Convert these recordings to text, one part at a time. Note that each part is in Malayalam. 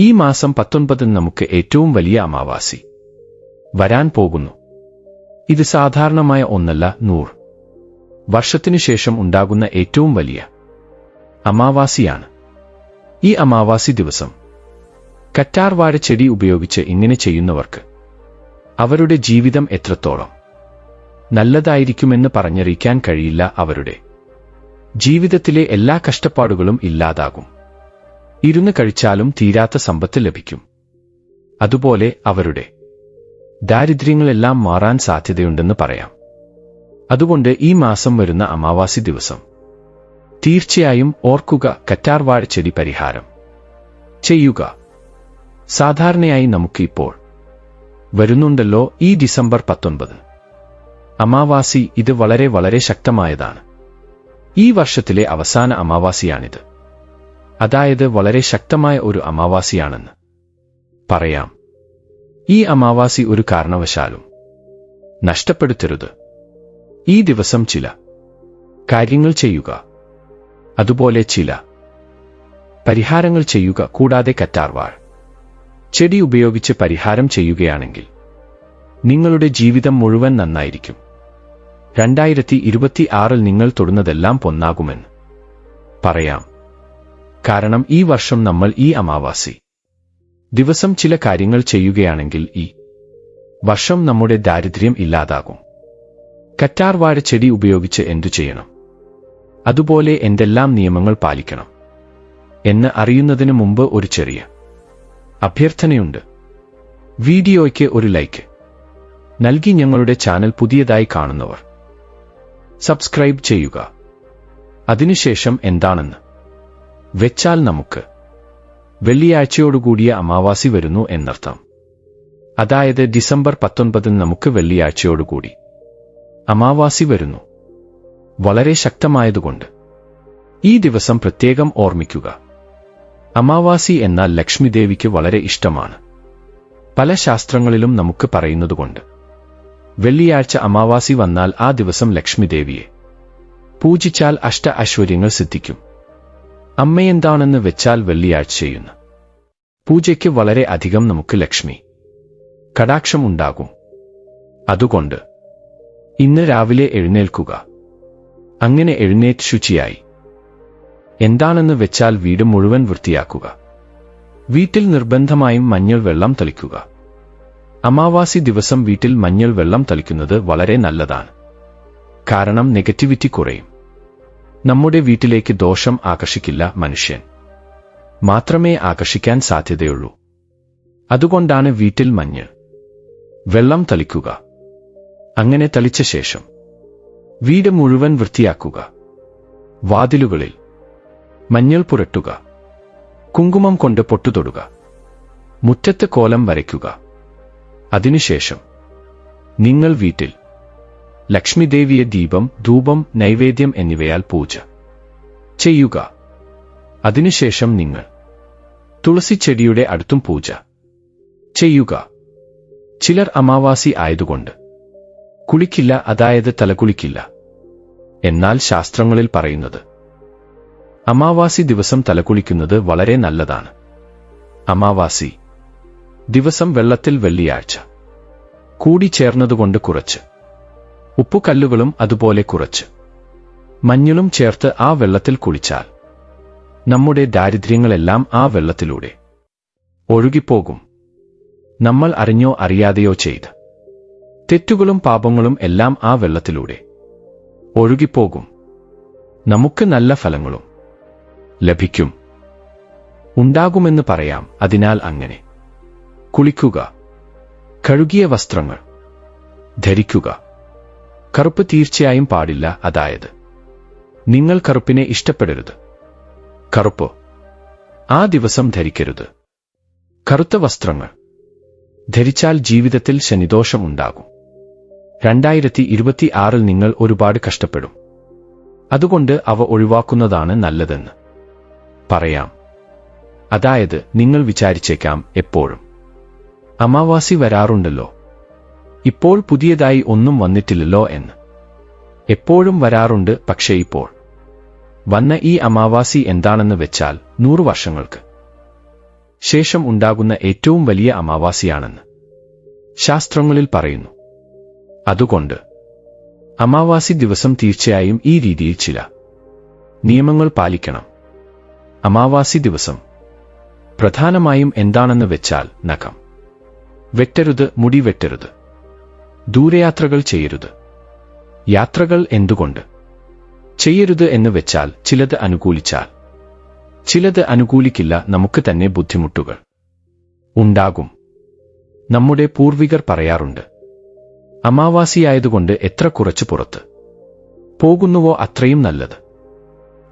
ഈ മാസം പത്തൊൻപതിന് നമുക്ക് ഏറ്റവും വലിയ അമാവാസി. വരാൻ പോകുന്നു. ഇത് സാധാരണമായ ഒന്നല്ല നൂർ വർഷത്തിനു ശേഷം ഉണ്ടാകുന്ന ഏറ്റവും വലിയ അമാവാസിയാണ്. ഈ അമാവാസി ദിവസം കറ്റാർവാഴ ചെടി ഉപയോഗിച്ച് ഇങ്ങനെ ചെയ്യുന്നവർക്ക് അവരുടെ ജീവിതം എത്രത്തോളം നല്ലതായിരിക്കുമെന്ന് പറഞ്ഞറിയിക്കാൻ കഴിയില്ല അവരുടെ ജീവിതത്തിലെ എല്ലാ കഷ്ടപ്പാടുകളും ഇല്ലാതാകും. ഇരുന്ന് കഴിച്ചാലും തീരാത്ത സമ്പത്ത് ലഭിക്കും. അതുപോലെ അവരുടെ. ദാരിദ്ര്യങ്ങളെല്ലാം മാറാൻ സാധ്യതയുണ്ടെന്ന് പറയാം. അതുകൊണ്ട് ഈ മാസം വരുന്ന അമാവാസി ദിവസം. തീർച്ചയായും ഓർക്കുക കറ്റാർവാഴ ചെടി പരിഹാരം. ചെയ്യുക. സാധാരണയായി നമുക്കിപ്പോൾ വരുന്നുണ്ടല്ലോ ഈ ഡിസംബർ പത്തൊൻപത്. അമാവാസി ഇത് വളരെ വളരെ ശക്തമായതാണ്. ഈ വർഷത്തിലെ അവസാന അമാവാസിയാണിത്. അതായത് വളരെ ശക്തമായ ഒരു അമാവാസിയാണെന്ന്. പറയാം. ഈ അമാവാസി ഒരു കാരണവശാലും നഷ്ടപ്പെടുത്തരുത്. ഈ ദിവസം ചില കാര്യങ്ങൾ ചെയ്യുക. അതുപോലെ ചില പരിഹാരങ്ങൾ ചെയ്യുക കൂടാതെ കറ്റാർവാൾ. ചെടി ഉപയോഗിച്ച് പരിഹാരം ചെയ്യുകയാണെങ്കിൽ നിങ്ങളുടെ ജീവിതം മുഴുവൻ നന്നായിരിക്കും. രണ്ടായിരത്തി ഇരുപത്തി ആറിൽ നിങ്ങൾ തൊടുന്നതെല്ലാം പൊന്നാകുമെന്ന് പറയാം. കാരണം ഈ വർഷം നമ്മൾ ഈ അമാവാസി. ദിവസം ചില കാര്യങ്ങൾ ചെയ്യുകയാണെങ്കിൽ ഈ വർഷം നമ്മുടെ ദാരിദ്ര്യം ഇല്ലാതാകും. കറ്റാർവാഴ ചെടി ഉപയോഗിച്ച് എന്തു ചെയ്യണം? അതുപോലെ എന്തെല്ലാം നിയമങ്ങൾ പാലിക്കണം? എന്ന് അറിയുന്നതിന് മുമ്പ് ഒരു ചെറിയ അഭ്യർത്ഥനയുണ്ട്. വീഡിയോയ്ക്ക് ഒരു ലൈക്ക്. നൽകി ഞങ്ങളുടെ ചാനൽ പുതിയതായി കാണുന്നവർ. സബ്സ്ക്രൈബ് ചെയ്യുക. അതിനുശേഷം എന്താണെന്ന് വെച്ചാൽ നമുക്ക്. വെള്ളിയാഴ്ചയോടുകൂടിയ അമാവാസി വരുന്നു എന്നർത്ഥം. അതായത് ഡിസംബർ പത്തൊൻപതിന് നമുക്ക് വെള്ളിയാഴ്ചയോടുകൂടി. അമാവാസി വരുന്നു. വളരെ ശക്തമായതുകൊണ്ട്. ഈ ദിവസം പ്രത്യേകം ഓർമ്മിക്കുക. അമാവാസി എന്നാൽ ലക്ഷ്മിദേവിക്ക് വളരെ ഇഷ്ടമാണ്. പല ശാസ്ത്രങ്ങളിലും നമുക്ക് പറയുന്നതുകൊണ്ട്. വെള്ളിയാഴ്ച അമാവാസി വന്നാൽ ആ ദിവസം ലക്ഷ്മിദേവിയെ. പൂജിച്ചാൽ അഷ്ട ഐശ്വര്യങ്ങൾ സിദ്ധിക്കും. അമ്മയെന്താണെന്ന് വെച്ചാൽ വെള്ളിയാഴ്ച പൂജയ്ക്ക് വളരെ അധികം നമുക്ക് ലക്ഷ്മി. കടാക്ഷമുണ്ടാകും. അതുകൊണ്ട് ഇന്ന് രാവിലെ എഴുന്നേൽക്കുക. അങ്ങനെ എഴുന്നേറ്റ് ശുചിയായി. എന്താണെന്ന് വെച്ചാൽ വീട് മുഴുവൻ വൃത്തിയാക്കുക. വീട്ടിൽ നിർബന്ധമായും മഞ്ഞൾ വെള്ളം തളിക്കുക. അമാവാസി ദിവസം വീട്ടിൽ മഞ്ഞൾ വെള്ളം തളിക്കുന്നത് വളരെ നല്ലതാണ്. കാരണം നെഗറ്റിവിറ്റി കുറയും. നമ്മുടെ വീട്ടിലേക്ക് ദോഷം ആകർഷിക്കില്ല മനുഷ്യൻ. മാത്രമേ ആകർഷിക്കാൻ സാധ്യതയുള്ളൂ. അതുകൊണ്ടാണ് വീട്ടിൽ മഞ്ഞ്. വെള്ളം തളിക്കുക. അങ്ങനെ തളിച്ച ശേഷം വീട് മുഴുവൻ വൃത്തിയാക്കുക. വാതിലുകളിൽ മഞ്ഞൾ പുരട്ടുക. കുങ്കുമം കൊണ്ട് പൊട്ടുതൊടുക. മുറ്റത്ത് കോലം വരയ്ക്കുക. അതിനുശേഷം നിങ്ങൾ വീട്ടിൽ ലക്ഷ്മിദേവിയെ ദീപം ധൂപം നൈവേദ്യം എന്നിവയാൽ പൂജ. ചെയ്യുക. അതിനുശേഷം നിങ്ങൾ തുളസി ചെടിയുടെ അടുത്തും പൂജ. ചെയ്യുക. ചിലർ അമാവാസി ആയതുകൊണ്ട് കുളിക്കില്ല അതായത് തലകുളിക്കില്ല. എന്നാൽ ശാസ്ത്രങ്ങളിൽ പറയുന്നത് അമാവാസി ദിവസം തലകുളിക്കുന്നത് വളരെ നല്ലതാണ്. അമാവാസി ദിവസം വെള്ളത്തിൽ വെള്ളിയാഴ്ച കൂടി ചേർന്നതുകൊണ്ട് കുറച്ച് ഉപ്പുകല്ലുകളും അതുപോലെ കുറച്ച്. മഞ്ഞളും ചേർത്ത് ആ വെള്ളത്തിൽ കുളിച്ചാൽ നമ്മുടെ ദാരിദ്ര്യങ്ങളെല്ലാം ആ വെള്ളത്തിലൂടെ ഒഴുകിപ്പോകും. നമ്മൾ അറിഞ്ഞോ അറിയാതെയോ ചെയ്ത് തെറ്റുകളും പാപങ്ങളും എല്ലാം ആ വെള്ളത്തിലൂടെ ഒഴുകിപ്പോകും. നമുക്ക് നല്ല ഫലങ്ങളും ലഭിക്കും. ഉണ്ടാകുമെന്ന് പറയാം അതിനാൽ അങ്ങനെ. കുളിക്കുക കഴുകിയ വസ്ത്രങ്ങൾ ധരിക്കുക. കറുപ്പ് തീർച്ചയായും പാടില്ല അതായത് നിങ്ങൾ കറുപ്പിനെ ഇഷ്ടപ്പെടരുത്. കറുപ്പ്? ആ ദിവസം ധരിക്കരുത്. കറുത്ത വസ്ത്രങ്ങൾ. ധരിച്ചാൽ ജീവിതത്തിൽ ശനിദോഷം ഉണ്ടാകും. രണ്ടായിരത്തി ഇരുപത്തി ആറിൽ നിങ്ങൾ ഒരുപാട് കഷ്ടപ്പെടും. അതുകൊണ്ട് അവ ഒഴിവാക്കുന്നതാണ് നല്ലതെന്ന്. പറയാം. അതായത് നിങ്ങൾ വിചാരിച്ചേക്കാം എപ്പോഴും. അമാവാസി വരാറുണ്ടല്ലോ. ഇപ്പോൾ പുതിയതായി ഒന്നും വന്നിട്ടില്ലല്ലോ എന്ന്. എപ്പോഴും വരാറുണ്ട് പക്ഷേ ഇപ്പോൾ. വന്ന ഈ അമാവാസി എന്താണെന്ന് വെച്ചാൽ നൂറു വർഷങ്ങൾക്ക്. ശേഷം ഉണ്ടാകുന്ന ഏറ്റവും വലിയ അമാവാസിയാണെന്ന്. ശാസ്ത്രങ്ങളിൽ പറയുന്നു. അതുകൊണ്ട് അമാവാസി ദിവസം തീർച്ചയായും ഈ രീതിയിൽ ചില നിയമങ്ങൾ പാലിക്കണം. അമാവാസി ദിവസം. പ്രധാനമായും എന്താണെന്ന് വെച്ചാൽ നഖം. വെട്ടരുത് മുടി വെട്ടരുത്. ദൂരയാത്രകൾ ചെയ്യരുത്. യാത്രകൾ എന്തുകൊണ്ട്? ചെയ്യരുത് എന്ന് വെച്ചാൽ ചിലത് അനുകൂലിച്ചാൽ. ചിലത് അനുകൂലിക്കില്ല നമുക്ക് തന്നെ ബുദ്ധിമുട്ടുകൾ ഉണ്ടാകും. നമ്മുടെ പൂർവികർ പറയാറുണ്ട് അമാവാസിയായതുകൊണ്ട് എത്ര കുറച്ച് പുറത്ത്? പോകുന്നുവോ അത്രയും നല്ലത്?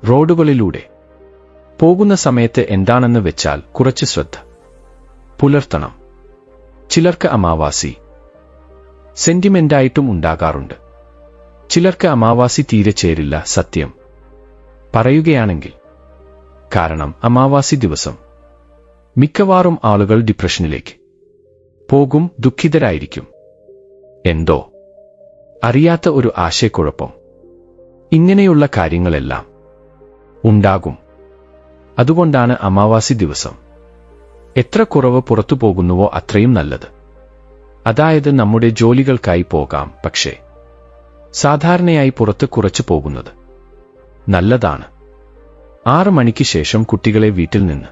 റോഡുകളിലൂടെ. പോകുന്ന സമയത്ത് എന്താണെന്ന് വെച്ചാൽ കുറച്ച് ശ്രദ്ധ. പുലർത്തണം. ചിലർക്ക് അമാവാസി സെന്റിമെന്റായിട്ടും ഉണ്ടാകാറുണ്ട് ചിലർക്ക് അമാവാസി തീരെ ചേരില്ല സത്യം. പറയുകയാണെങ്കിൽ കാരണം അമാവാസി ദിവസം. മിക്കവാറും ആളുകൾ ഡിപ്രഷനിലേക്ക് പോകും ദുഃഖിതരായിരിക്കും. എന്തോ? അറിയാത്ത ഒരു ആശയക്കുഴപ്പം. ഇങ്ങനെയുള്ള കാര്യങ്ങളെല്ലാം ഉണ്ടാകും. അതുകൊണ്ടാണ് അമാവാസി ദിവസം. എത്ര കുറവ് പുറത്തു പോകുന്നുവോ അത്രയും നല്ലത്. അതായത് നമ്മുടെ ജോലികൾക്കായി പോകാം പക്ഷേ സാധാരണയായി പുറത്ത് കുറച്ചു പോകുന്നത് നല്ലതാണ്. ആറു മണിക്ക് ശേഷം കുട്ടികളെ വീട്ടിൽ നിന്ന്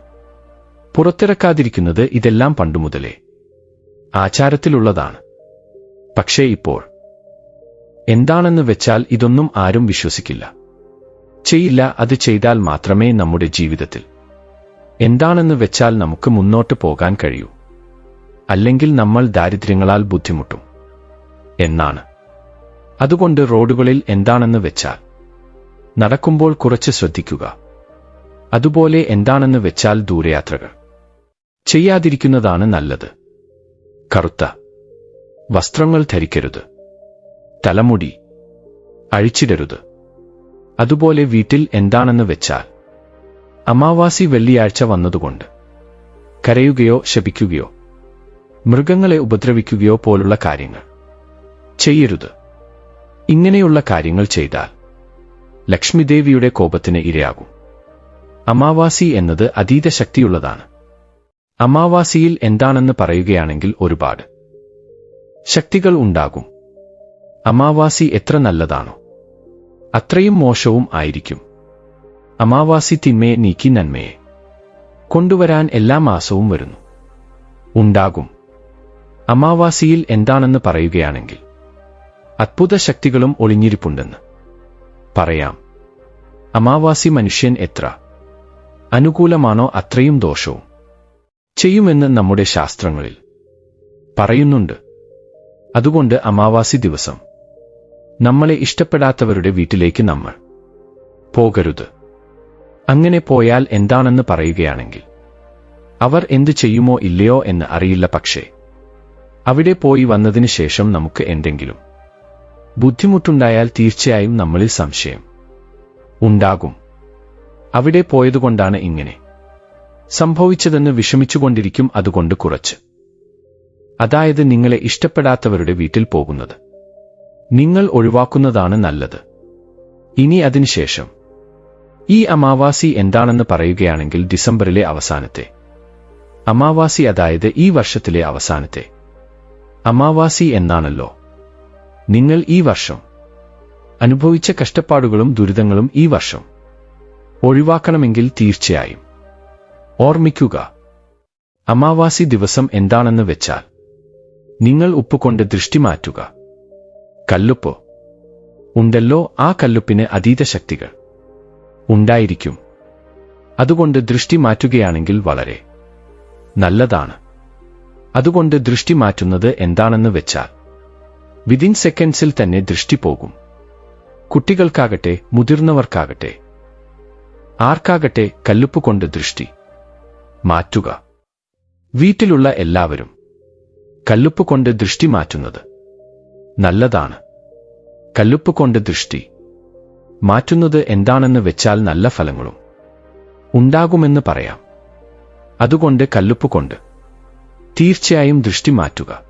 പുറത്തിറക്കാതിരിക്കുന്നത് ഇതെല്ലാം പണ്ടുമുതലേ ആചാരത്തിലുള്ളതാണ്. പക്ഷേ ഇപ്പോൾ എന്താണെന്ന് വെച്ചാൽ ഇതൊന്നും ആരും വിശ്വസിക്കില്ല. ചെയ്യില്ല അത് ചെയ്താൽ മാത്രമേ നമ്മുടെ ജീവിതത്തിൽ എന്താണെന്ന് വെച്ചാൽ നമുക്ക് മുന്നോട്ട് പോകാൻ കഴിയൂ. അല്ലെങ്കിൽ നമ്മൾ ദാരിദ്ര്യങ്ങളാൽ ബുദ്ധിമുട്ടും. എന്നാണ്. അതുകൊണ്ട് റോഡുകളിൽ എന്താണെന്ന് വെച്ചാൽ നടക്കുമ്പോൾ കുറച്ച് ശ്രദ്ധിക്കുക. അതുപോലെ എന്താണെന്ന് വെച്ചാൽ ദൂരയാത്രകൾ. ചെയ്യാതിരിക്കുന്നതാണ് നല്ലത്. കറുത്ത. വസ്ത്രങ്ങൾ ധരിക്കരുത്. തലമുടി. അഴിച്ചിടരുത്. അതുപോലെ വീട്ടിൽ എന്താണെന്ന് വെച്ചാൽ അമാവാസി വെള്ളിയാഴ്ച വന്നതുകൊണ്ട് കരയുകയോ ശപിക്കുകയോ മൃഗങ്ങളെ ഉപദ്രവിക്കുകയോ പോലുള്ള കാര്യങ്ങൾ. ചെയ്യരുത്. ഇങ്ങനെയുള്ള കാര്യങ്ങൾ ചെയ്താൽ ലക്ഷ്മിദേവിയുടെ കോപത്തിന് ഇരയാകും. അമാവാസി എന്നത് അതീത ശക്തിയുള്ളതാണ്. അമാവാസിയിൽ എന്താണെന്ന് പറയുകയാണെങ്കിൽ ഒരുപാട് ശക്തികൾ ഉണ്ടാകും. അമാവാസി എത്ര നല്ലതാണോ അത്രയും മോശവും ആയിരിക്കും. അമാവാസി തിന്മയെ നീക്കി നന്മയെ കൊണ്ടുവരാൻ എല്ലാ മാസവും വരുന്നു. ഉണ്ടാകും. അമാവാസിയിൽ എന്താണെന്ന് പറയുകയാണെങ്കിൽ അത്ഭുത ശക്തികളും ഒളിഞ്ഞിരിപ്പുണ്ടെന്ന്. പറയാം അമാവാസി മനുഷ്യൻ എത്ര? അനുകൂലമാണോ അത്രയും ദോഷവും? ചെയ്യുമെന്ന് നമ്മുടെ ശാസ്ത്രങ്ങളിൽ പറയുന്നുണ്ട്. അതുകൊണ്ട് അമാവാസി ദിവസം നമ്മളെ ഇഷ്ടപ്പെടാത്തവരുടെ വീട്ടിലേക്ക് നമ്മൾ പോകരുത്. അങ്ങനെ പോയാൽ എന്താണെന്ന് പറയുകയാണെങ്കിൽ അവർ എന്തു ചെയ്യുമോ ഇല്ലയോ എന്ന് അറിയില്ല പക്ഷേ അവിടെ പോയി വന്നതിന് ശേഷം നമുക്ക് എന്തെങ്കിലും ബുദ്ധിമുട്ടുണ്ടായാൽ തീർച്ചയായും നമ്മളിൽ സംശയം ഉണ്ടാകും. അവിടെ പോയതുകൊണ്ടാണ് ഇങ്ങനെ സംഭവിച്ചതെന്ന് വിഷമിച്ചുകൊണ്ടിരിക്കും അതുകൊണ്ട് കുറച്ച്. അതായത് നിങ്ങളെ ഇഷ്ടപ്പെടാത്തവരുടെ വീട്ടിൽ പോകുന്നത്. നിങ്ങൾ ഒഴിവാക്കുന്നതാണ് നല്ലത്. ഇനി അതിനുശേഷം ഈ അമാവാസി എന്താണെന്ന് പറയുകയാണെങ്കിൽ ഡിസംബറിലെ അവസാനത്തെ. അമാവാസി അതായത് ഈ വർഷത്തിലെ അവസാനത്തെ. അമാവാസി എന്നാണല്ലോ. നിങ്ങൾ ഈ വർഷം അനുഭവിച്ച കഷ്ടപ്പാടുകളും ദുരിതങ്ങളും ഈ വർഷം ഒഴിവാക്കണമെങ്കിൽ തീർച്ചയായും. ഓർമ്മിക്കുക അമാവാസി ദിവസം എന്താണെന്ന് വെച്ചാൽ നിങ്ങൾ ഉപ്പുകൊണ്ട് ദൃഷ്ടി മാറ്റുക. കല്ലുപ്പ് ഉണ്ടല്ലോ ആ കല്ലുപ്പിന് അതീത ശക്തികൾ ഉണ്ടായിരിക്കും. അതുകൊണ്ട് ദൃഷ്ടി മാറ്റുകയാണെങ്കിൽ വളരെ നല്ലതാണ്. അതുകൊണ്ട് ദൃഷ്ടി മാറ്റുന്നത് എന്താണെന്ന് വെച്ചാൽ വിതിൻ സെക്കൻഡ്സിൽ തന്നെ ദൃഷ്ടി പോകും. കുട്ടികൾക്കാകട്ടെ മുതിർന്നവർക്കാകട്ടെ ആർക്കാകട്ടെ കല്ലുപ്പ് കൊണ്ട് ദൃഷ്ടി മാറ്റുക. വീട്ടിലുള്ള എല്ലാവരും കല്ലുപ്പ് കൊണ്ട് ദൃഷ്ടി മാറ്റുന്നത് നല്ലതാണ്. കല്ലുപ്പ് കൊണ്ട് ദൃഷ്ടി മാറ്റുന്നത് എന്താണെന്ന് വെച്ചാൽ നല്ല ഫലങ്ങളും ഉണ്ടാകുമെന്ന് പറയാം. അതുകൊണ്ട് കല്ലുപ്പ് കൊണ്ട് തീർച്ചയായും ദൃഷ്ടി മാറ്റുക.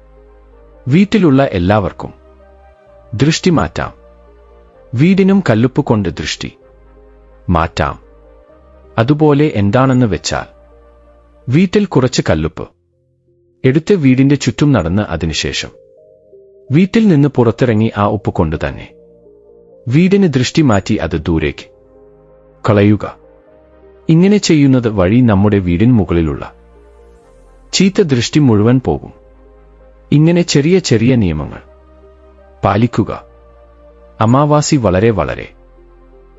വീട്ടിലുള്ള എല്ലാവർക്കും ദൃഷ്ടി മാറ്റാം. വീടിനും കല്ലുപ്പ് കൊണ്ട് ദൃഷ്ടി മാറ്റാം. അതുപോലെ എന്താണെന്ന് വെച്ചാൽ വീട്ടിൽ കുറച്ച് കല്ലുപ്പ്. എടുത്ത് വീടിന്റെ ചുറ്റും നടന്ന് അതിനുശേഷം വീട്ടിൽ നിന്ന് പുറത്തിറങ്ങി ആ ഉപ്പ് കൊണ്ട് തന്നെ. വീടിന് ദൃഷ്ടി മാറ്റി അത് ദൂരേക്ക് കളയുക. ഇങ്ങനെ ചെയ്യുന്നത് വഴി നമ്മുടെ വീടിന് മുകളിലുള്ള ചീത്ത ദൃഷ്ടി മുഴുവൻ പോകും. ഇങ്ങനെ ചെറിയ ചെറിയ നിയമങ്ങൾ. പാലിക്കുക. അമാവാസി വളരെ വളരെ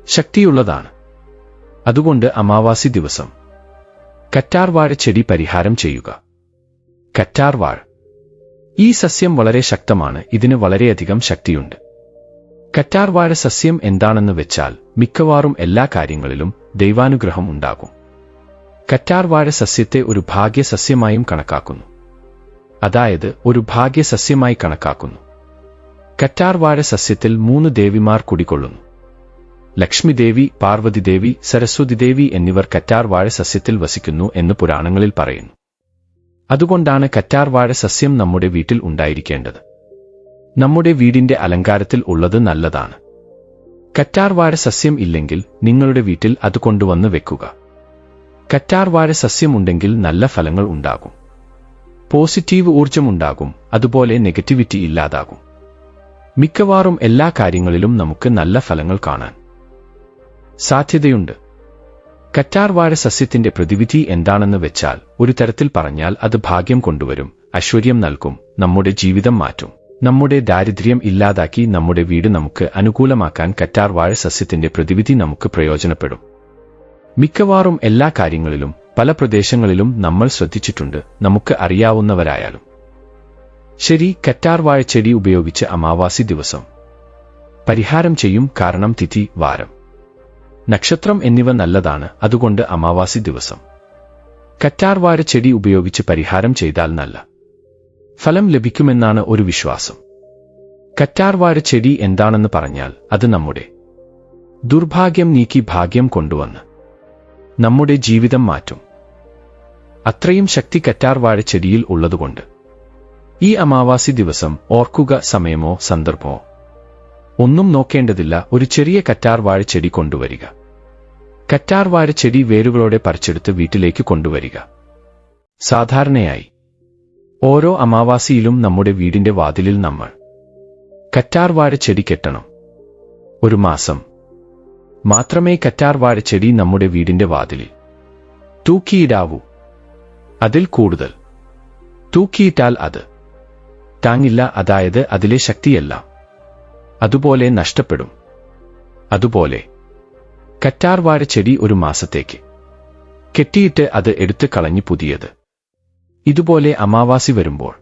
ശക്തിയുള്ളതാണ്. അതുകൊണ്ട് അമാവാസി ദിവസം. കറ്റാർവാഴ ചെടി പരിഹാരം ചെയ്യുക. കറ്റാർവാഴ. ഈ സസ്യം വളരെ ശക്തമാണ് ഇതിന് വളരെയധികം ശക്തിയുണ്ട്. കറ്റാർവാഴ സസ്യം എന്താണെന്ന് വെച്ചാൽ മിക്കവാറും എല്ലാ കാര്യങ്ങളിലും ദൈവാനുഗ്രഹം ഉണ്ടാകും. കറ്റാർവാഴ സസ്യത്തെ ഒരു ഭാഗ്യസസ്യമായും കണക്കാക്കുന്നു. അതായത് ഒരു ഭാഗ്യസസ്യമായി കണക്കാക്കുന്നു. കറ്റാർവാഴ സസ്യത്തിൽ മൂന്ന് ദേവിമാർ കുടികൊള്ളുന്നു. ലക്ഷ്മിദേവി പാർവതിദേവി സരസ്വതിദേവി എന്നിവർ കറ്റാർവാഴ സസ്യത്തിൽ വസിക്കുന്നു എന്ന് പുരാണങ്ങളിൽ പറയുന്നു. അതുകൊണ്ടാണ് കറ്റാർവാഴ സസ്യം നമ്മുടെ വീട്ടിൽ ഉണ്ടായിരിക്കേണ്ടത്. നമ്മുടെ വീടിന്റെ അലങ്കാരത്തിൽ ഉള്ളത് നല്ലതാണ്. കറ്റാർവാഴ സസ്യം ഇല്ലെങ്കിൽ നിങ്ങളുടെ വീട്ടിൽ അത് കൊണ്ടുവന്ന് വെക്കുക. കറ്റാർവാഴ സസ്യമുണ്ടെങ്കിൽ നല്ല ഫലങ്ങൾ ഉണ്ടാകും. പോസിറ്റീവ് ഊർജമുണ്ടാകും അതുപോലെ നെഗറ്റിവിറ്റി ഇല്ലാതാകും. മിക്കവാറും എല്ലാ കാര്യങ്ങളിലും നമുക്ക് നല്ല ഫലങ്ങൾ കാണാൻ സാധ്യതയുണ്ട്. കറ്റാർവാഴ സസ്യത്തിന്റെ പ്രതിവിധി എന്താണെന്ന് വെച്ചാൽ ഒരു തരത്തിൽ പറഞ്ഞാൽ അത് ഭാഗ്യം കൊണ്ടുവരും ഐശ്വര്യം നൽകും നമ്മുടെ ജീവിതം മാറ്റും. നമ്മുടെ ദാരിദ്ര്യം ഇല്ലാതാക്കി നമ്മുടെ വീട് നമുക്ക് അനുകൂലമാക്കാൻ കറ്റാർവാഴ സസ്യത്തിന്റെ പ്രതിവിധി നമുക്ക് പ്രയോജനപ്പെടും. മിക്കവാറും എല്ലാ കാര്യങ്ങളിലും പല പ്രദേശങ്ങളിലും നമ്മൾ ശ്രദ്ധിച്ചിട്ടുണ്ട് നമുക്ക് അറിയാവുന്നവരായാലും. ശരി കറ്റാർവാഴ ചെടി ഉപയോഗിച്ച് അമാവാസി ദിവസം. പരിഹാരം ചെയ്യും കാരണം തിഥി വാരം. നക്ഷത്രം എന്നിവ നല്ലതാണ് അതുകൊണ്ട് അമാവാസി ദിവസം. കറ്റാർവാഴ ചെടി ഉപയോഗിച്ച് പരിഹാരം ചെയ്താൽ നല്ല ഫലം ലഭിക്കുമെന്നാണ് ഒരു വിശ്വാസം. കറ്റാർവാഴ ചെടി എന്താണെന്ന് പറഞ്ഞാൽ അത് നമ്മുടെ ദുർഭാഗ്യം നീക്കി ഭാഗ്യം കൊണ്ടുവന്ന് നമ്മുടെ ജീവിതം മാറ്റും. അത്രയും ശക്തി കറ്റാർവാഴ ചെടിയിൽ ഉള്ളതുകൊണ്ട്. ഈ അമാവാസി ദിവസം ഓർക്കുക സമയമോ സന്ദർഭമോ. ഒന്നും നോക്കേണ്ടതില്ല ഒരു ചെറിയ കറ്റാർവാഴ ചെടി കൊണ്ടുവരിക. കറ്റാർവാഴ ചെടി വേരുകളോടെ പറിച്ചെടുത്ത് വീട്ടിലേക്ക് കൊണ്ടുവരിക. സാധാരണയായി ഓരോ അമാവാസിയിലും നമ്മുടെ വീടിന്റെ വാതിലിൽ നമ്മൾ കറ്റാർവാഴ ചെടി കെട്ടണം. ഒരു മാസം മാത്രമേ കറ്റാർവാഴ ചെടി നമ്മുടെ വീടിന്റെ വാതിലിൽ. തൂക്കിയിടാവൂ. അതിൽ കൂടുതൽ. തൂക്കിയിട്ടാൽ അത്. താങ്ങില്ല അതായത് അതിലെ ശക്തിയല്ല. അതുപോലെ നഷ്ടപ്പെടും. അതുപോലെ. കറ്റാർവാഴ ചെടി ഒരു മാസത്തേക്ക്. കെട്ടിയിട്ട് അത് എടുത്തു കളഞ്ഞു പുതിയത്. ഇതുപോലെ അമാവാസി വരുമ്പോൾ.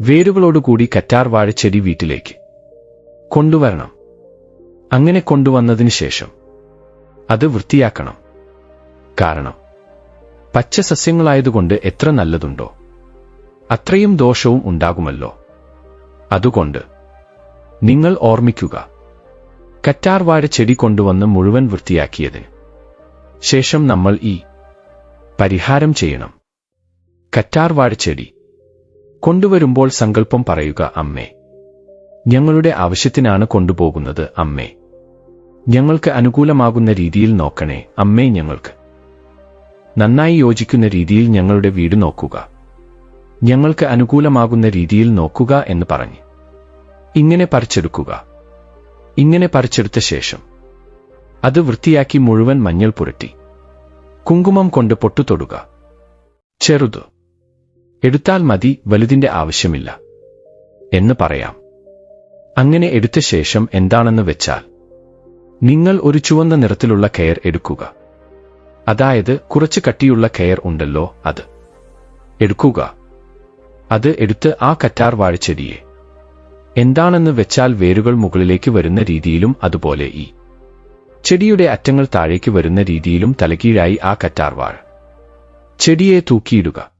വേരുകളോടുകൂടി കറ്റാർവാഴ ചെടി വീട്ടിലേക്ക്. കൊണ്ടുവരണം. അങ്ങനെ കൊണ്ടുവന്നതിന് ശേഷം അത് വൃത്തിയാക്കണം. കാരണം പച്ച സസ്യങ്ങളായതുകൊണ്ട് എത്ര നല്ലതുണ്ടോ അത്രയും ദോഷവും ഉണ്ടാകുമല്ലോ. അതുകൊണ്ട് നിങ്ങൾ ഓർമ്മിക്കുക കറ്റാർവാഴ ചെടി കൊണ്ടുവന്ന് മുഴുവൻ വൃത്തിയാക്കിയതിന് ശേഷം നമ്മൾ ഈ പരിഹാരം ചെയ്യണം. കറ്റാർവാഴ ചെടി കൊണ്ടുവരുമ്പോൾ സങ്കല്പം പറയുക അമ്മേ ഞങ്ങളുടെ ആവശ്യത്തിനാണ് കൊണ്ടുപോകുന്നത് അമ്മേ. ഞങ്ങൾക്ക് അനുകൂലമാകുന്ന രീതിയിൽ നോക്കണേ അമ്മേ ഞങ്ങൾക്ക്. നന്നായി യോജിക്കുന്ന രീതിയിൽ ഞങ്ങളുടെ വീട് നോക്കുക. ഞങ്ങൾക്ക് അനുകൂലമാകുന്ന രീതിയിൽ നോക്കുക എന്ന് പറഞ്ഞ്. ഇങ്ങനെ പറിച്ചെടുക്കുക. ഇങ്ങനെ പറിച്ചെടുത്ത ശേഷം അത് വൃത്തിയാക്കി മുഴുവൻ മഞ്ഞൾ പുരട്ടി. കുങ്കുമം കൊണ്ട് പൊട്ടുതൊടുക ചെറുതു. എടുത്താൽ മതി വലുതിന്റെ ആവശ്യമില്ല. എന്ന് പറയാം. അങ്ങനെ എടുത്ത ശേഷം എന്താണെന്ന് വെച്ചാൽ നിങ്ങൾ ഒരു ചുവന്ന നിറത്തിലുള്ള കെയർ എടുക്കുക. അതായത് കുറച്ച് കട്ടിയുള്ള കെയർ ഉണ്ടല്ലോ അത്. എടുക്കുക. അത് എടുത്ത് ആ കറ്റാർ വാഴച്ചെടിയെ. എന്താണെന്ന് വെച്ചാൽ വേരുകൾ മുകളിലേക്ക് വരുന്ന രീതിയിലും അതുപോലെ ഈ. ചെടിയുടെ അറ്റങ്ങൾ താഴേക്ക് വരുന്ന രീതിയിലും തലകീഴായി ആ കറ്റാർ വാഴ. ചെടിയെ തൂക്കിയിടുക.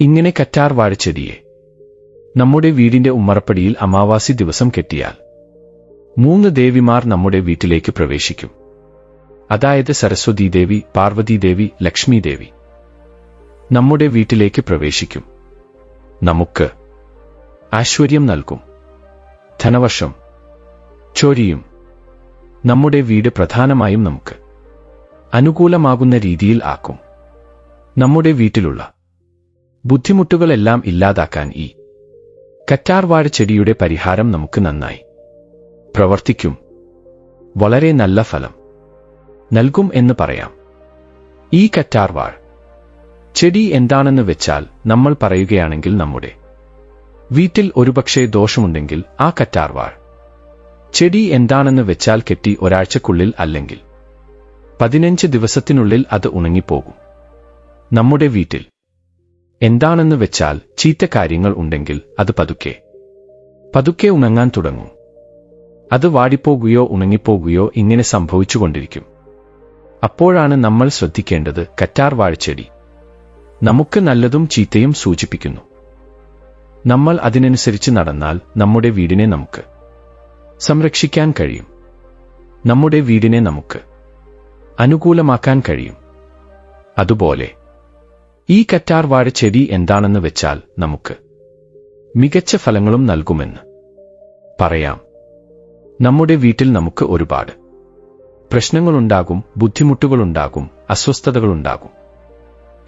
ഇങ്ങനെ കറ്റാർ ചെടിയെ നമ്മുടെ വീടിന്റെ ഉമ്മറപ്പടിയിൽ അമാവാസി ദിവസം കെട്ടിയാൽ മൂന്ന് ദേവിമാർ നമ്മുടെ വീട്ടിലേക്ക് പ്രവേശിക്കും. അതായത് സരസ്വതി ദേവി പാർവതി ദേവി ലക്ഷ്മി ദേവി നമ്മുടെ വീട്ടിലേക്ക് പ്രവേശിക്കും. നമുക്ക് ആശ്വര്യം നൽകും. ധനവർഷം ചൊരിയും നമ്മുടെ വീട് പ്രധാനമായും നമുക്ക് അനുകൂലമാകുന്ന രീതിയിൽ ആക്കും. നമ്മുടെ വീട്ടിലുള്ള ബുദ്ധിമുട്ടുകളെല്ലാം ഇല്ലാതാക്കാൻ ഈ കറ്റാർവാഴ ചെടിയുടെ പരിഹാരം നമുക്ക് നന്നായി. പ്രവർത്തിക്കും. വളരെ നല്ല ഫലം. നൽകും എന്ന് പറയാം. ഈ കറ്റാർവാഴ. ചെടി എന്താണെന്ന് വെച്ചാൽ നമ്മൾ പറയുകയാണെങ്കിൽ നമ്മുടെ വീട്ടിൽ ഒരുപക്ഷെ ദോഷമുണ്ടെങ്കിൽ ആ കറ്റാർവാഴ. ചെടി എന്താണെന്ന് വെച്ചാൽ കെട്ടി ഒരാഴ്ചക്കുള്ളിൽ അല്ലെങ്കിൽ പതിനഞ്ച് ദിവസത്തിനുള്ളിൽ അത് ഉണങ്ങിപ്പോകും. നമ്മുടെ വീട്ടിൽ എന്താണെന്ന് വെച്ചാൽ ചീത്ത കാര്യങ്ങൾ ഉണ്ടെങ്കിൽ അത് പതുക്കെ. പതുക്കെ ഉണങ്ങാൻ തുടങ്ങും. അത് വാടിപ്പോകുകയോ ഉണങ്ങിപ്പോകുകയോ ഇങ്ങനെ സംഭവിച്ചുകൊണ്ടിരിക്കും. അപ്പോഴാണ് നമ്മൾ ശ്രദ്ധിക്കേണ്ടത് കറ്റാർ വാഴച്ചെടി. നമുക്ക് നല്ലതും ചീത്തയും സൂചിപ്പിക്കുന്നു. നമ്മൾ അതിനനുസരിച്ച് നടന്നാൽ നമ്മുടെ വീടിനെ നമുക്ക് സംരക്ഷിക്കാൻ കഴിയും. നമ്മുടെ വീടിനെ നമുക്ക് അനുകൂലമാക്കാൻ കഴിയും. അതുപോലെ ഈ കറ്റാർ വാഴ ചെടി എന്താണെന്ന് വെച്ചാൽ നമുക്ക് മികച്ച ഫലങ്ങളും നൽകുമെന്ന് പറയാം. നമ്മുടെ വീട്ടിൽ നമുക്ക് ഒരുപാട് പ്രശ്നങ്ങളുണ്ടാകും ബുദ്ധിമുട്ടുകളുണ്ടാകും അസ്വസ്ഥതകളുണ്ടാകും.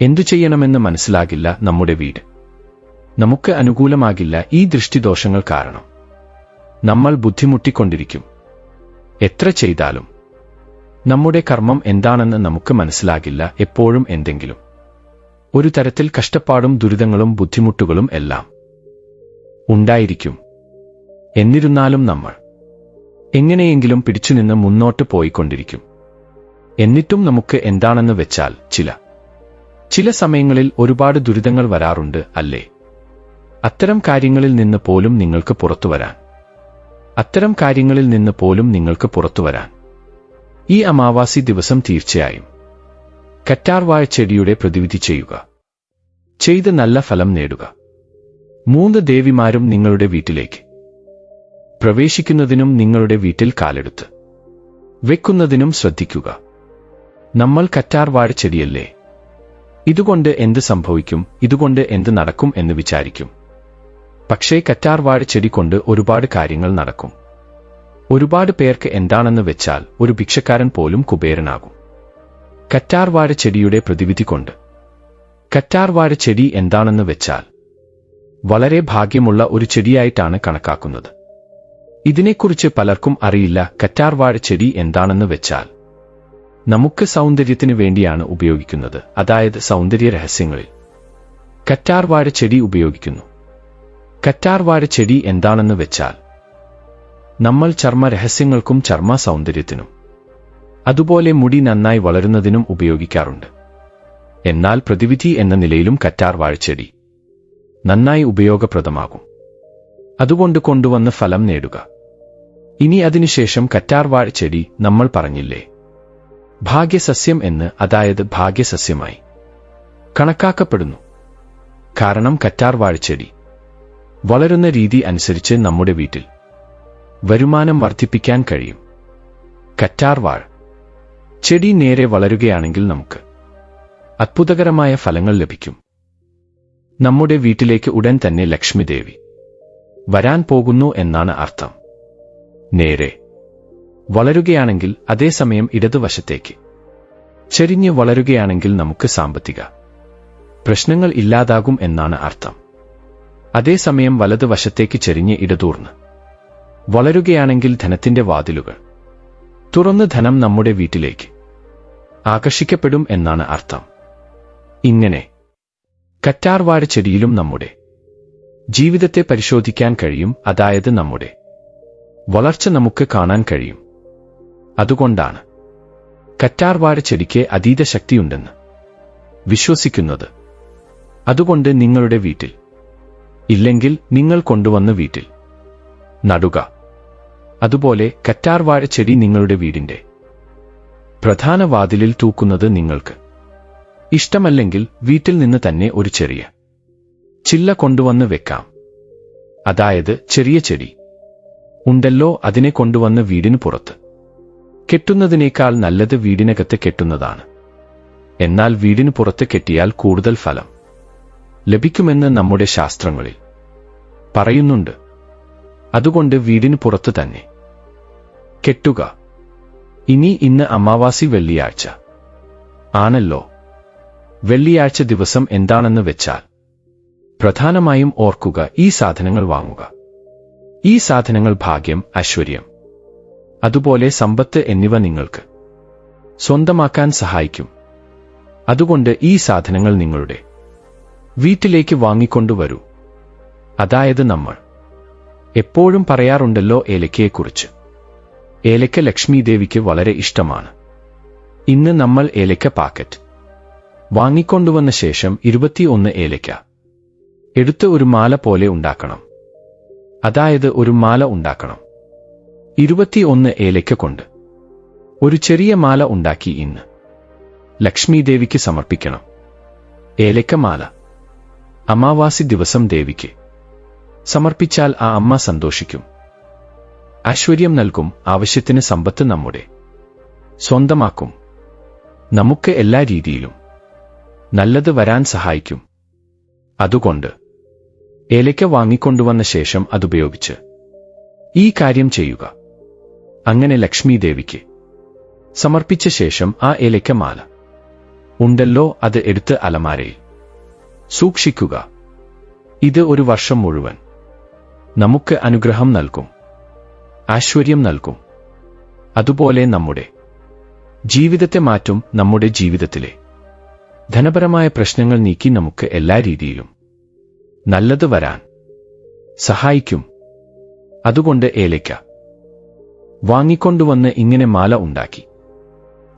എന്തു ചെയ്യണമെന്ന് മനസ്സിലാകില്ല നമ്മുടെ വീട്. നമുക്ക് അനുകൂലമാകില്ല ഈ ദൃഷ്ടിദോഷങ്ങൾ കാരണം. നമ്മൾ ബുദ്ധിമുട്ടിക്കൊണ്ടിരിക്കും. എത്ര ചെയ്താലും നമ്മുടെ കർമ്മം എന്താണെന്ന് നമുക്ക് മനസ്സിലാകില്ല എപ്പോഴും എന്തെങ്കിലും ഒരു തരത്തിൽ കഷ്ടപ്പാടും ദുരിതങ്ങളും ബുദ്ധിമുട്ടുകളും എല്ലാം ഉണ്ടായിരിക്കും. എന്നിരുന്നാലും നമ്മൾ എങ്ങനെയെങ്കിലും പിടിച്ചുനിന്ന് മുന്നോട്ട് പോയിക്കൊണ്ടിരിക്കും. എന്നിട്ടും നമുക്ക് എന്താണെന്ന് വെച്ചാൽ ചില ചില സമയങ്ങളിൽ ഒരുപാട് ദുരിതങ്ങൾ വരാറുണ്ട് അല്ലേ? അത്തരം കാര്യങ്ങളിൽ നിന്ന് പോലും നിങ്ങൾക്ക് പുറത്തുവരാൻ അത്തരം കാര്യങ്ങളിൽ നിന്ന് പോലും നിങ്ങൾക്ക് പുറത്തുവരാൻ ഈ അമാവാസി ദിവസം തീർച്ചയായും കറ്റാർവാഴ ചെടിയുടെ പ്രതിവിധി ചെയ്യുക. ചെയ്ത് നല്ല ഫലം നേടുക. മൂന്ന് ദേവിമാരും നിങ്ങളുടെ വീട്ടിലേക്ക്. പ്രവേശിക്കുന്നതിനും നിങ്ങളുടെ വീട്ടിൽ കാലെടുത്ത്. വെക്കുന്നതിനും ശ്രദ്ധിക്കുക. നമ്മൾ കറ്റാർവാഴ ചെടിയല്ലേ? ഇതുകൊണ്ട് എന്ത് സംഭവിക്കും? ഇതുകൊണ്ട് എന്ത് നടക്കും എന്ന് വിചാരിക്കും. പക്ഷേ കറ്റാർവാഴ ചെടി കൊണ്ട് ഒരുപാട് കാര്യങ്ങൾ നടക്കും. ഒരുപാട് പേർക്ക് എന്താണെന്ന് വെച്ചാൽ ഒരു ഭിക്ഷക്കാരൻ പോലും കുബേരനാകും. കറ്റാർവാഴ ചെടിയുടെ പ്രതിവിധി കൊണ്ട്. കറ്റാർവാഴ ചെടി എന്താണെന്ന് വെച്ചാൽ വളരെ ഭാഗ്യമുള്ള ഒരു ചെടിയായിട്ടാണ് കണക്കാക്കുന്നത്. ഇതിനെക്കുറിച്ച് പലർക്കും അറിയില്ല കറ്റാർവാഴ ചെടി എന്താണെന്ന് വെച്ചാൽ നമുക്ക് സൗന്ദര്യത്തിന് വേണ്ടിയാണ് ഉപയോഗിക്കുന്നത്. അതായത് സൗന്ദര്യ രഹസ്യങ്ങളിൽ കറ്റാർവാഴ ചെടി ഉപയോഗിക്കുന്നു. കറ്റാർവാഴ ചെടി എന്താണെന്ന് വെച്ചാൽ നമ്മൾ ചർമ്മ രഹസ്യങ്ങൾക്കും ചർമ്മ സൗന്ദര്യത്തിനും അതുപോലെ മുടി നന്നായി വളരുന്നതിനും ഉപയോഗിക്കാറുണ്ട്. എന്നാൽ പ്രതിവിധി എന്ന നിലയിലും കറ്റാർ വാഴച്ചെടി നന്നായി ഉപയോഗപ്രദമാകും. അതുകൊണ്ട് കൊണ്ടുവന്ന് ഫലം നേടുക. ഇനി അതിനുശേഷം കറ്റാർ വാഴച്ചെടി നമ്മൾ പറഞ്ഞില്ലേ? ഭാഗ്യസസ്യം എന്ന് അതായത് ഭാഗ്യസസ്യമായി കണക്കാക്കപ്പെടുന്നു. കാരണം കറ്റാർ വാഴച്ചെടി വളരുന്ന രീതി അനുസരിച്ച് നമ്മുടെ വീട്ടിൽ വരുമാനം വർദ്ധിപ്പിക്കാൻ കഴിയും. കറ്റാർവാഴ ചെടി നേരെ വളരുകയാണെങ്കിൽ നമുക്ക് അത്ഭുതകരമായ ഫലങ്ങൾ ലഭിക്കും. നമ്മുടെ വീട്ടിലേക്ക് ഉടൻ തന്നെ ലക്ഷ്മിദേവി വരാൻ പോകുന്നു എന്നാണ് അർത്ഥം. നേരെ വളരുകയാണെങ്കിൽ അതേസമയം ഇടതുവശത്തേക്ക്. ചെരിഞ്ഞ് വളരുകയാണെങ്കിൽ നമുക്ക് സാമ്പത്തിക പ്രശ്നങ്ങൾ ഇല്ലാതാകും എന്നാണ് അർത്ഥം. അതേസമയം വലതുവശത്തേക്ക് ചെരിഞ്ഞ് ഇടതൂർന്ന് വളരുകയാണെങ്കിൽ ധനത്തിന്റെ വാതിലുകൾ തുറന്ന് ധനം നമ്മുടെ വീട്ടിലേക്ക്. ആകർഷിക്കപ്പെടും എന്നാണ് അർത്ഥം. ഇങ്ങനെ കറ്റാർവാഴ ചെടിയിലും നമ്മുടെ ജീവിതത്തെ പരിശോധിക്കാൻ കഴിയും അതായത് നമ്മുടെ വളർച്ച നമുക്ക് കാണാൻ കഴിയും. അതുകൊണ്ടാണ് കറ്റാർവാഴ ചെടിക്ക് അതീത ശക്തിയുണ്ടെന്ന് വിശ്വസിക്കുന്നത്. അതുകൊണ്ട് നിങ്ങളുടെ വീട്ടിൽ ഇല്ലെങ്കിൽ നിങ്ങൾ കൊണ്ടുവന്ന് വീട്ടിൽ നടുക. അതുപോലെ കറ്റാർവാഴ ചെടി നിങ്ങളുടെ വീടിന്റെ പ്രധാന വാതിലിൽ തൂക്കുന്നത് നിങ്ങൾക്ക് ഇഷ്ടമല്ലെങ്കിൽ വീട്ടിൽ നിന്ന് തന്നെ ഒരു ചെറിയ ചില്ല കൊണ്ടുവന്ന് വെക്കാം. അതായത് ചെറിയ ചെടി ഉണ്ടല്ലോ അതിനെ കൊണ്ടുവന്ന് വീടിന് പുറത്ത്. കെട്ടുന്നതിനേക്കാൾ നല്ലത് വീടിനകത്ത് കെട്ടുന്നതാണ്. എന്നാൽ വീടിന് പുറത്ത് കെട്ടിയാൽ കൂടുതൽ ഫലം ലഭിക്കുമെന്ന് നമ്മുടെ ശാസ്ത്രങ്ങളിൽ പറയുന്നുണ്ട്. അതുകൊണ്ട് വീടിന് പുറത്ത് തന്നെ. കെട്ടുക. ഇനി ഇന്ന് അമാവാസി വെള്ളിയാഴ്ച. ആണല്ലോ. വെള്ളിയാഴ്ച ദിവസം എന്താണെന്ന് വെച്ചാൽ പ്രധാനമായും ഓർക്കുക ഈ സാധനങ്ങൾ വാങ്ങുക. ഈ സാധനങ്ങൾ ഭാഗ്യം ഐശ്വര്യം. അതുപോലെ സമ്പത്ത് എന്നിവ നിങ്ങൾക്ക് സ്വന്തമാക്കാൻ സഹായിക്കും. അതുകൊണ്ട് ഈ സാധനങ്ങൾ നിങ്ങളുടെ വീട്ടിലേക്ക് വാങ്ങിക്കൊണ്ടുവരൂ. അതായത് നമ്മൾ. എപ്പോഴും പറയാറുണ്ടല്ലോ ഏലക്കയെക്കുറിച്ച്. ഏലക്ക ലക്ഷ്മി ദേവിക്ക് വളരെ ഇഷ്ടമാണ്. ഇന്ന് നമ്മൾ ഏലക്ക പാക്കറ്റ്. വാങ്ങിക്കൊണ്ടുവന്ന ശേഷം ഇരുപത്തിയൊന്ന് ഏലക്ക. എടുത്ത് ഒരു മാല പോലെ ഉണ്ടാക്കണം. അതായത് ഒരു മാല ഉണ്ടാക്കണം. ഇരുപത്തിയൊന്ന് ഏലയ്ക്ക കൊണ്ട്. ഒരു ചെറിയ മാല ഉണ്ടാക്കി ഇന്ന്. ലക്ഷ്മി ദേവിക്ക് സമർപ്പിക്കണം. ഏലയ്ക്ക മാല. അമാവാസി ദിവസം ദേവിക്ക്. സമർപ്പിച്ചാൽ ആ അമ്മ സന്തോഷിക്കും. ഐശ്വര്യം നൽകും ആവശ്യത്തിന് സമ്പത്ത് നമ്മുടെ. സ്വന്തമാക്കും. നമുക്ക് എല്ലാ രീതിയിലും. നല്ലത് വരാൻ സഹായിക്കും. അതുകൊണ്ട് ഏലയ്ക്ക വാങ്ങിക്കൊണ്ടുവന്ന ശേഷം അതുപയോഗിച്ച് ഈ കാര്യം ചെയ്യുക. അങ്ങനെ ലക്ഷ്മി ദേവിക്ക് സമർപ്പിച്ച ശേഷം ആ ഏലയ്ക്ക മാല. ഉണ്ടല്ലോ അത് എടുത്ത് അലമാരയിൽ. സൂക്ഷിക്കുക. ഇത് ഒരു വർഷം മുഴുവൻ. നമുക്ക് അനുഗ്രഹം നൽകും. ആശ്വര്യം നൽകും. അതുപോലെ നമ്മുടെ ജീവിതത്തെ മാറ്റും നമ്മുടെ ജീവിതത്തിലെ ധനപരമായ പ്രശ്നങ്ങൾ നീക്കി നമുക്ക് എല്ലാ രീതിയിലും നല്ലത് വരാൻ സഹായിക്കും. അതുകൊണ്ട് ഏലയ്ക്ക വാങ്ങിക്കൊണ്ടുവന്ന് ഇങ്ങനെ മാല ഉണ്ടാക്കി.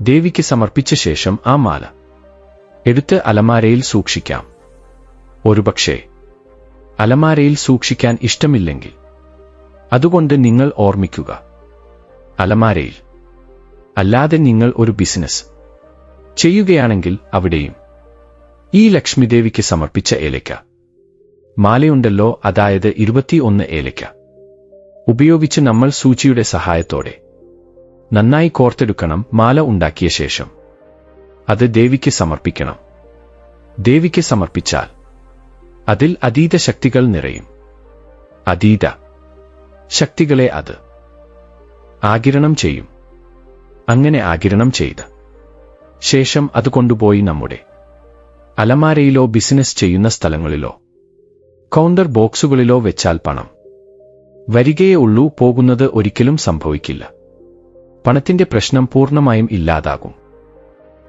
ദേവിക്ക് സമർപ്പിച്ച ശേഷം ആ മാല എടുത്ത് അലമാരയിൽ സൂക്ഷിക്കാം. ഒരുപക്ഷേ അലമാരയിൽ സൂക്ഷിക്കാൻ ഇഷ്ടമില്ലെങ്കിൽ അതുകൊണ്ട് നിങ്ങൾ ഓർമ്മിക്കുക. അലമാരയിൽ. അല്ലാതെ നിങ്ങൾ ഒരു ബിസിനസ് ചെയ്യുകയാണെങ്കിൽ അവിടെയും. ഈ ലക്ഷ്മിദേവിക്ക് സമർപ്പിച്ച ഏലയ്ക്ക. മാലയുണ്ടല്ലോ അതായത് ഇരുപത്തിയൊന്ന് ഏലയ്ക്ക. ഉപയോഗിച്ച് നമ്മൾ സൂചിയുടെ സഹായത്തോടെ നന്നായി കോർത്തെടുക്കണം മാല ഉണ്ടാക്കിയ ശേഷം. അത് ദേവിക്ക് സമർപ്പിക്കണം. ദേവിക്ക് സമർപ്പിച്ചാൽ അതിൽ അതീത ശക്തികൾ നിറയും. അതീത. ശക്തികളെ അത്. ആകിരണം ചെയ്യും. അങ്ങനെ ആകിരണം ചെയ്ത്. ശേഷം അത് കൊണ്ടുപോയി നമ്മുടെ അലമാരയിലോ ബിസിനസ് ചെയ്യുന്ന സ്ഥലങ്ങളിലോ കൗണ്ടർ ബോക്സുകളിലോ വെച്ചാൽ പണം. വരികയേ ഉള്ളൂ പോകുന്നത് ഒരിക്കലും സംഭവിക്കില്ല. പണത്തിന്റെ പ്രശ്നം പൂർണമായും ഇല്ലാതാകും.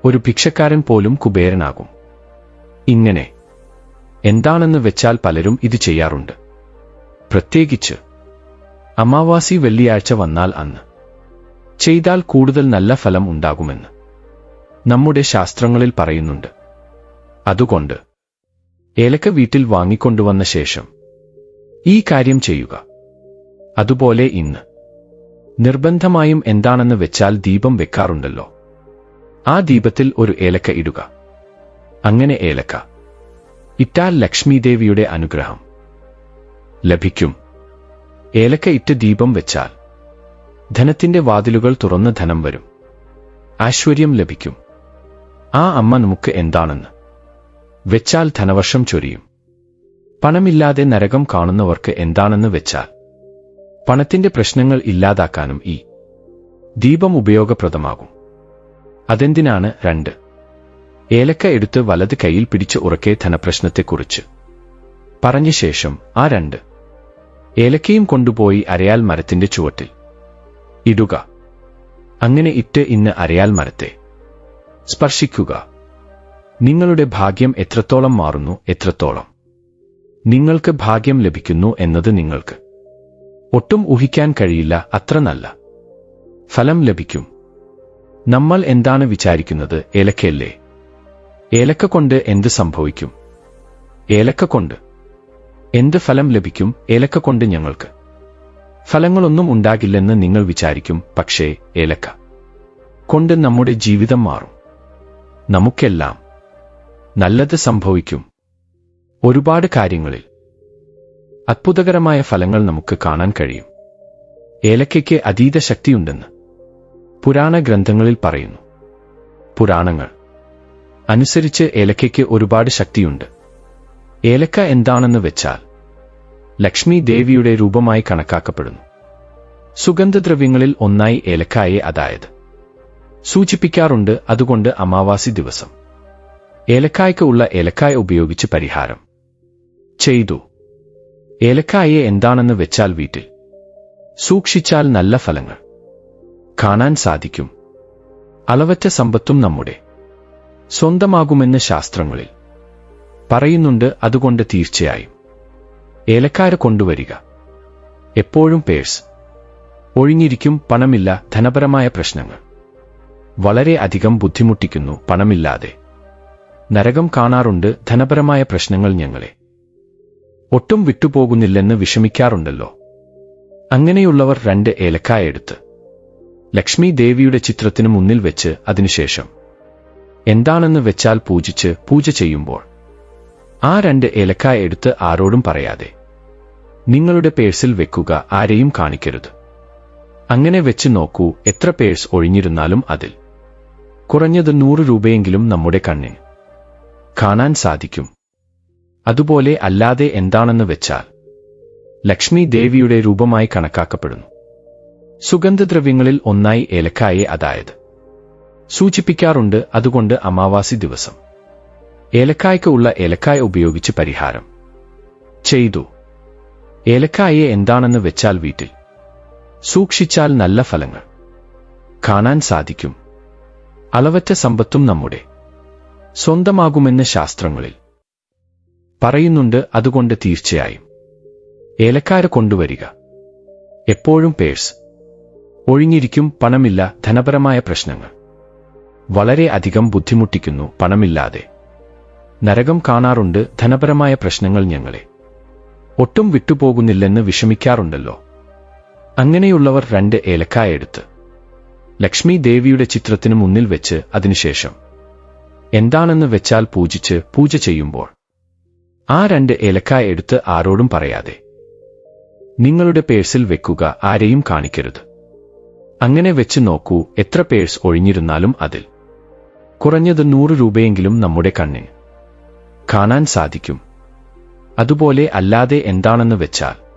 ഒരു ഭിക്ഷക്കാരൻ പോലും കുബേരനാകും. ഇങ്ങനെ എന്താണെന്ന് വെച്ചാൽ പലരും ഇത് ചെയ്യാറുണ്ട്. പ്രത്യേകിച്ച് അമാവാസി വെള്ളിയാഴ്ച വന്നാൽ അന്ന് ചെയ്താൽ കൂടുതൽ നല്ല ഫലം ഉണ്ടാകുമെന്ന് നമ്മുടെ ശാസ്ത്രങ്ങളിൽ പറയുന്നുണ്ട്. അതുകൊണ്ട് ഏലക്ക വീട്ടിൽ വാങ്ങിക്കൊണ്ടുവന്ന ശേഷം ഈ കാര്യം ചെയ്യുക. അതുപോലെ ഇന്ന് നിർബന്ധമായും എന്താണെന്ന് വെച്ചാൽ ദീപം വെക്കാറുണ്ടല്ലോ. ആ ദീപത്തിൽ ഒരു ഏലക്ക ഇടുക. അങ്ങനെ ഏലക്ക ഇട്ടാൽ ലക്ഷ്മീദേവിയുടെ അനുഗ്രഹം. ലഭിക്കും. ഏലക്ക ഇറ്റ് ദീപം വെച്ചാൽ ധനത്തിന്റെ വാതിലുകൾ തുറന്ന് ധനം വരും. ഐശ്വര്യം ലഭിക്കും. ആ അമ്മ നമുക്ക് എന്താണെന്ന്? വെച്ചാൽ ധനവർഷം ചൊരിയും. പണമില്ലാതെ നരകം കാണുന്നവർക്ക് എന്താണെന്ന് വെച്ചാൽ പണത്തിന്റെ പ്രശ്നങ്ങൾ ഇല്ലാതാക്കാനും ഈ ദീപം ഉപയോഗപ്രദമാകും. അതെന്തിനാണ് രണ്ട്? ഏലക്ക എടുത്ത് വലത് കൈയിൽ പിടിച്ച് ഉറക്കെ ധനപ്രശ്നത്തെക്കുറിച്ച്. പറഞ്ഞ ശേഷം ആ രണ്ട്. ഏലക്കയും കൊണ്ടുപോയി അരയാൽ മരത്തിന്റെ ചുവട്ടിൽ. ഇടുക. അങ്ങനെ ഇട്ട് ഇന്ന് അരയാൽ മരത്തെ. സ്പർശിക്കുക. നിങ്ങളുടെ ഭാഗ്യം എത്രത്തോളം മാറുന്നു എത്രത്തോളം. നിങ്ങൾക്ക് ഭാഗ്യം ലഭിക്കുന്നു എന്നത് നിങ്ങൾക്ക്. ഒട്ടും ഊഹിക്കാൻ കഴിയില്ല അത്ര നല്ല. ഫലം ലഭിക്കും. നമ്മൾ എന്താണ് വിചാരിക്കുന്നത് ഏലക്കയല്ലേ? ഏലക്ക കൊണ്ട് എന്ത് സംഭവിക്കും? ഏലക്ക കൊണ്ട് എന്ത് ഫലം ലഭിക്കും ഏലക്ക കൊണ്ട് ഞങ്ങൾക്ക്? ഫലങ്ങളൊന്നും ഉണ്ടാകില്ലെന്ന് നിങ്ങൾ വിചാരിക്കും പക്ഷേ ഏലക്ക കൊണ്ട് നമ്മുടെ ജീവിതം മാറും. നമുക്കെല്ലാം നല്ലത് സംഭവിക്കും. ഒരുപാട് കാര്യങ്ങളിൽ അത്ഭുതകരമായ ഫലങ്ങൾ നമുക്ക് കാണാൻ കഴിയും. ഏലക്കയ്ക്ക് അതീത ശക്തിയുണ്ടെന്ന് പുരാണ ഗ്രന്ഥങ്ങളിൽ പറയുന്നു. പുരാണങ്ങൾ അനുസരിച്ച് ഏലക്കയ്ക്ക് ഒരുപാട് ശക്തിയുണ്ട്. ഏലക്ക എന്താണെന്ന് വെച്ചാൽ ലക്ഷ്മി ദേവിയുടെ രൂപമായി കണക്കാക്കപ്പെടുന്നു. സുഗന്ധദ്രവ്യങ്ങളിൽ ഒന്നായി ഏലക്കായെ അതായത്. സൂചിപ്പിക്കാറുണ്ട് അതുകൊണ്ട് അമാവാസി ദിവസം. ഏലക്കായ്ക്ക് ഉള്ള ഏലക്കായ ഉപയോഗിച്ച് പരിഹാരം. ചെയ്തു. ഏലക്കായെ എന്താണെന്ന് വെച്ചാൽ വീട്ടിൽ സൂക്ഷിച്ചാൽ നല്ല ഫലങ്ങൾ. കാണാൻ സാധിക്കും. അളവറ്റ സമ്പത്തും നമ്മുടെ സ്വന്തമാകുമെന്ന് ശാസ്ത്രങ്ങളിൽ. പറയുന്നുണ്ട് അതുകൊണ്ട് തീർച്ചയായും. ഏലക്കാര കൊണ്ടുവരിക. എപ്പോഴും പേഴ്സ്. ഒഴിഞ്ഞിരിക്കും പണമില്ല ധനപരമായ പ്രശ്നങ്ങൾ. വളരെ അധികം ബുദ്ധിമുട്ടിക്കുന്നു പണമില്ലാതെ. നരകം കാണാറുണ്ട് ധനപരമായ പ്രശ്നങ്ങൾ ഞങ്ങളെ. ഒട്ടും വിട്ടുപോകുന്നില്ലെന്ന് വിഷമിക്കാറുണ്ടല്ലോ. അങ്ങനെയുള്ളവർ രണ്ട് ഏലക്കായ എടുത്ത്. ലക്ഷ്മി ദേവിയുടെ ചിത്രത്തിന് മുന്നിൽ വെച്ച് അതിനുശേഷം എന്താണെന്ന് വെച്ചാൽ പൂജിച്ച് പൂജ ചെയ്യുമ്പോൾ. ആ രണ്ട് ഏലക്കായ എടുത്ത് ആരോടും പറയാതെ. നിങ്ങളുടെ പേഴ്സിൽ വെക്കുക ആരെയും കാണിക്കരുത്. അങ്ങനെ വെച്ച് നോക്കൂ എത്ര പേഴ്സ് ഒഴിഞ്ഞിരുന്നാലും അതിൽ. കുറഞ്ഞത് നൂറ് രൂപയെങ്കിലും നമ്മുടെ കണ്ണിന് കാണാൻ സാധിക്കും. അതുപോലെ അല്ലാതെ എന്താണെന്ന് വെച്ചാൽ ലക്ഷ്മി ദേവിയുടെ രൂപമായി കണക്കാക്കപ്പെടുന്നു. സുഗന്ധദ്രവ്യങ്ങളിൽ ഒന്നായി ഏലക്കായെ അതായത് സൂചിപ്പിക്കാറുണ്ട് അതുകൊണ്ട് അമാവാസി ദിവസം. ഏലക്കായ്ക്ക് ഉള്ള ഏലക്കായ ഉപയോഗിച്ച് പരിഹാരം. ചെയ്തു. ഏലക്കായെ എന്താണെന്ന് വെച്ചാൽ വീട്ടിൽ. സൂക്ഷിച്ചാൽ നല്ല ഫലങ്ങൾ. കാണാൻ സാധിക്കും. അളവറ്റ സമ്പത്തും നമ്മുടെ. സ്വന്തമാകുമെന്ന് ശാസ്ത്രങ്ങളിൽ. പറയുന്നുണ്ട് അതുകൊണ്ട് തീർച്ചയായും. ഏലക്കാര കൊണ്ടുവരിക. എപ്പോഴും പേഴ്സ്. ഒഴിഞ്ഞിരിക്കും പണമില്ല ധനപരമായ പ്രശ്നങ്ങൾ. വളരെ അധികം ബുദ്ധിമുട്ടിക്കുന്നു പണമില്ലാതെ. നരകം കാണാറുണ്ട് ധനപരമായ പ്രശ്നങ്ങൾ ഞങ്ങളെ. ഒട്ടും വിട്ടുപോകുന്നില്ലെന്ന് വിഷമിക്കാറുണ്ടല്ലോ. അങ്ങനെയുള്ളവർ രണ്ട് ഏലക്കായ എടുത്ത്. ലക്ഷ്മി ദേവിയുടെ ചിത്രത്തിന് മുന്നിൽ വെച്ച് അതിനുശേഷം എന്താണെന്ന് വെച്ചാൽ പൂജിച്ച് പൂജ ചെയ്യുമ്പോൾ. ആ രണ്ട് ഏലക്കായ എടുത്ത് ആരോടും പറയാതെ നിങ്ങളുടെ പേഴ്സിൽ വെക്കുക ആരെയും കാണിക്കരുത്. അങ്ങനെ വെച്ച് നോക്കൂ എത്ര പേഴ്സ് ഒഴിഞ്ഞിരുന്നാലും അതിൽ. കുറഞ്ഞത് നൂറ് രൂപയെങ്കിലും നമ്മുടെ കണ്ണിന് കാണാൻ സാധിക്കും. അതുപോലെ അല്ലാതെ എന്താണെന്ന് വെച്ചാൽ